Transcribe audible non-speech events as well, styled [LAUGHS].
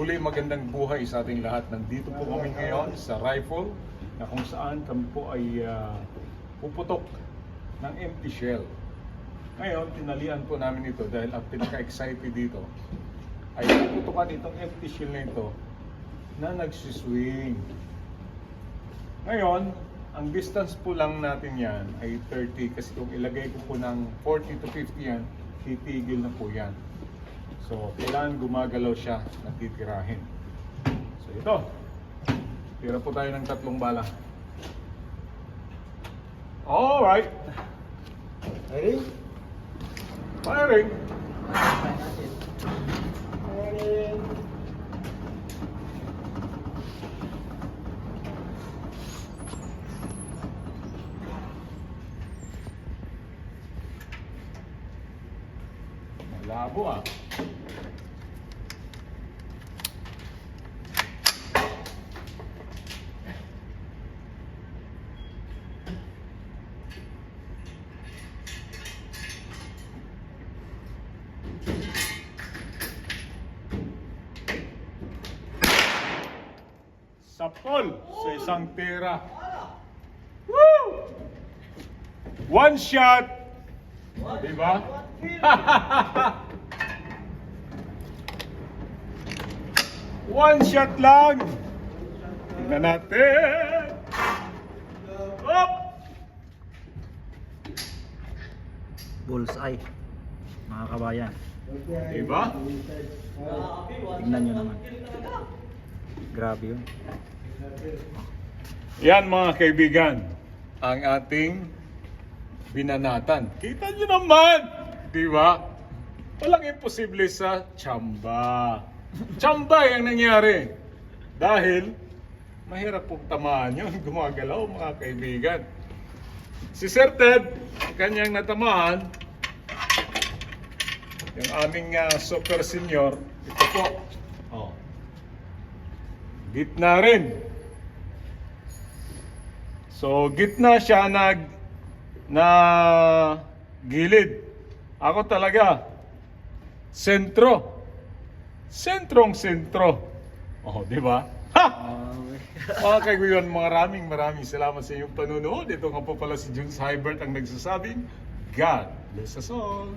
Muli magandang buhay sa ating lahat. Nandito po kami ngayon sa rifle na kung saan kami po ay ah, puputok ng empty shell. Ngayon, tinalian po namin ito dahil ang pinaka-excited dito ay puputukan itong empty shell na ito na nagsiswing. Ngayon, ang distance po lang natin yan ay 30 kasi kung ilagay ko po ng 40 to 50 yan, titigil na po yan. So, kailangan gumagalaw siya na titirahin. So, ito. Tira po tayo ng tatlong bala. Alright. Ready? Firing. Ready? Malabo ah. Sapol sa isang tira. Woo! One shot. Di ba? [LAUGHS] One shot lang. Tingnan natin. Up! bullseye mga kabayan Di ba? tingnan nyo naman grabe yun Yan mga kaibigan, ang ating binanatan. Kita nyo naman, di ba? Walang imposible sa chamba. Chamba yung nangyari. Dahil, mahirap pong tamaan yun, [LAUGHS] gumagalaw mga kaibigan. Si Sir Ted, kanyang natamaan, yung aming ah, super senior, ito po. Oh. Gitna rin. So, gitna siya nag na gilid. Ako talaga sentro. Sentrong sentro. Oh, di ba? Ha! Mga kaibigan, maraming maraming salamat sa iyong panunood. Ito nga po pala si Junes Hybert ang nagsasabing, God bless us all.